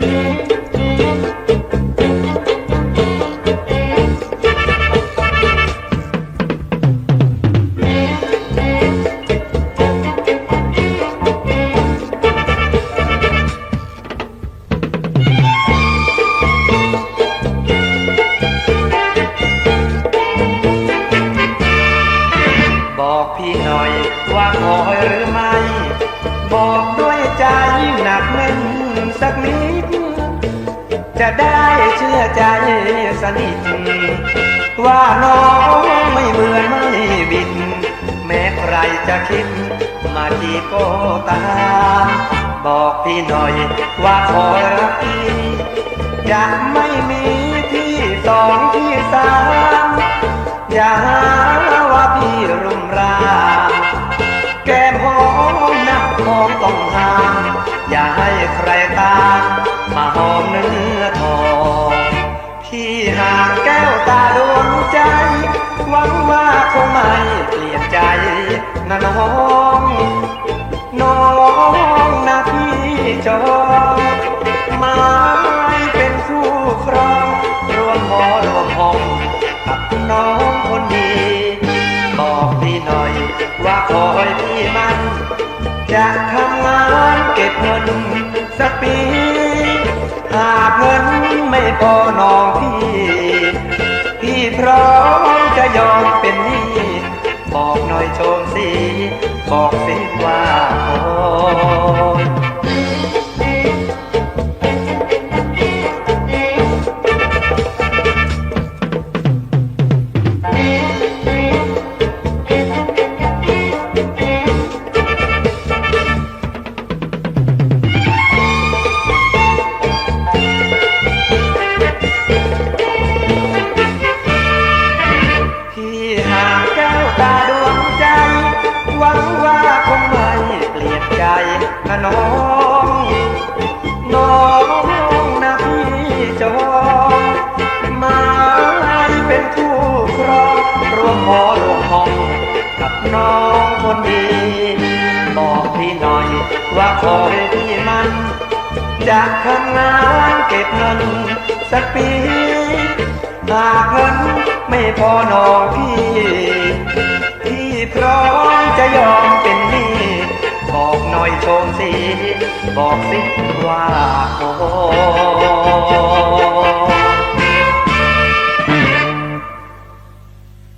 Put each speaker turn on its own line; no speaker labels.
บอกพี่หน่อยว่าขอหรือไม่ บอกด้วยใจหนักแน่นสักนิด จะได้เชื่อใจสนิท ว่าน้องไม่เหมือนไม่บิน แม้ใครจะคิด มาจีก็ตาม บอกพี่หน่อยว่าขอรักพี่จะไม่มีที่สองที่สามอย่าหาว่าพี่รุมรามแก้มหอมนักหอมต้องห้าม อย่าให้ใครตามากแก้วตาดวงใจหวังว่าคงไม่เปลี่ยนใจนะน้องน้องนะพี่จองไม้เป็นคู่ครองรวมหอรวมห้องกับน้องคนดีบอกพี่หน่อยว่าขอให้พี่มัน จะทำงานเก็บเงินสักปี หากเงินไม่พอน้องพี่ พี่พร้อมจะยอมเป็นหนี้บอกหน่อยโชมสีบอกสิ วมหอรวมห้องกับน้องคนดี บอกพี่หน่อยว่าขอให้พี่มันจะทำงานเก็บเงินสักปีหากเงินไม่พอน้องพี่ พี่พร้อมจะยอมเป็นหนี้บอกหน่อยโชมสี บอกสิว่าโอ